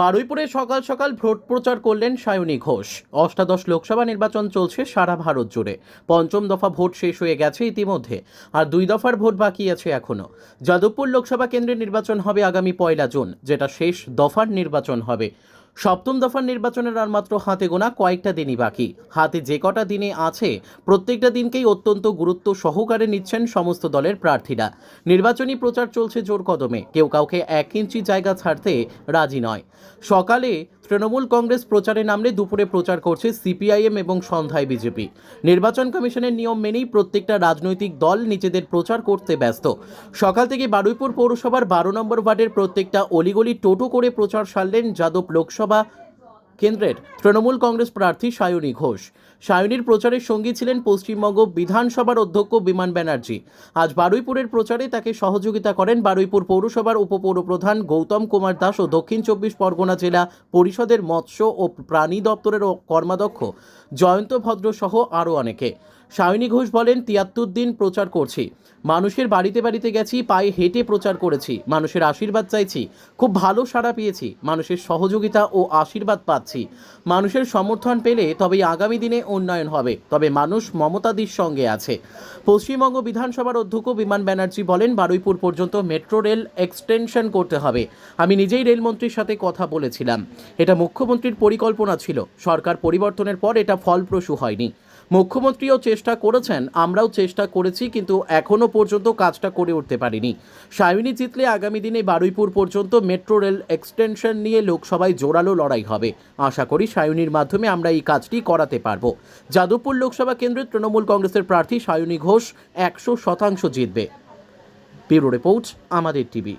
বারুইপুরে সকাল সকাল ভোট প্রচার করলেন সায়নী ঘোষ। অষ্টাদশ লোকসভা নির্বাচন চলছে সারা ভারত জুড়ে। পঞ্চম দফা ভোট শেষ হয়ে গেছে ইতিমধ্যে, আর দুই দফার ভোট বাকি আছে এখনও যাদবপুর লোকসভা কেন্দ্রের নির্বাচন হবে আগামী পয়লা জুন, যেটা শেষ দফার নির্বাচন হবে। সপ্তম দফার নির্বাচনের আর মাত্র হাতে গোনা কয়েকটা দিনই বাকি। হাতে যে কটা দিনে আছে, প্রত্যেকটা দিনকেই অত্যন্ত গুরুত্ব সহকারে নিচ্ছেন সমস্ত দলের প্রার্থীরা। নির্বাচনী প্রচার চলছে জোর কদমে, কেউ কাউকে এক ইঞ্চি জায়গা ছাড়তে রাজি নয়। সকালে তৃণমূল কংগ্রেস প্রচারে নামলে দুপুরে প্রচার করছে সিপিআইএম এবং সন্ধ্যায় বিজেপি। নির্বাচন কমিশনের নিয়ম মেনেই প্রত্যেকটা রাজনৈতিক দল নিজেদের প্রচার করতে ব্যস্ত। সকাল থেকে বারুইপুর পৌরসভার বারো নম্বর ওয়ার্ডের প্রত্যেকটা অলিগলি টোটো করে প্রচার সারলেন যাদব লোকসভা কেন্দ্রের তৃণমূল কংগ্রেস প্রার্থী সায়নী ঘোষ। সায়নীর প্রচারের সঙ্গী ছিলেন পশ্চিমবঙ্গ বিধানসভার অধ্যক্ষ বিমান ব্যানার্জি। আজ বারুইপুরের প্রচারে তাকে সহযোগিতা করেন বারুইপুর পৌরসভার উপপৌরপ্রধান গৌতম কুমার দাস ও দক্ষিণ চব্বিশ পরগনা জেলা পরিষদের মৎস্য ও প্রাণী দপ্তরের কর্মাধ্যক্ষ জয়ন্ত ভদ্র সহ আরও অনেকে। সায়নী ঘোষ বলেন, তিয়াত্তর দিন প্রচার করছি। মানুষের বাড়িতে বাড়িতে গেছি, পায়ে হেঁটে প্রচার করেছি। মানুষের আশীর্বাদ চাইছি। খুব ভালো সাড়া পেয়েছি। মানুষের সহযোগিতা ও আশীর্বাদ পাচ্ছি। মানুষের সমর্থন পেলে তবেই আগামী দিনে উন্নয়ন হবে। তবে মানুষ মমতাদির সঙ্গে আছে। পশ্চিমবঙ্গ বিধানসভার অধ্যক্ষ বিমান ব্যানার্জি বলেন, বারুইপুর পর্যন্ত মেট্রো রেল এক্সটেনশন করতে হবে। আমি নিজেই রেলমন্ত্রীর সাথে কথা বলেছিলাম। এটা মুখ্যমন্ত্রীর পরিকল্পনা ছিল। সরকার পরিবর্তনের পর এটা ফলপ্রসূ হয়নি। মুখ্যমন্ত্রীও চেষ্টা করেছেন, আমরাও চেষ্টা করেছি, কিন্তু এখনও পর্যন্ত কাজটা করে উঠতে পারিনি। সায়নী জিতলে আগামী দিনে বারুইপুর পর্যন্ত মেট্রো রেল এক্সটেনশন নিয়ে লোকসভায় জোরালো লড়াই হবে। আশা করি সায়নীর মাধ্যমে আমরা এই কাজটি করাতে পারব। যাদবপুর লোকসভা কেন্দ্রের তৃণমূল কংগ্রেসের প্রার্থী সায়নী ঘোষ একশো শতাংশ জিতবে। ব্যুরো রিপোর্ট, আমাদের টিভি।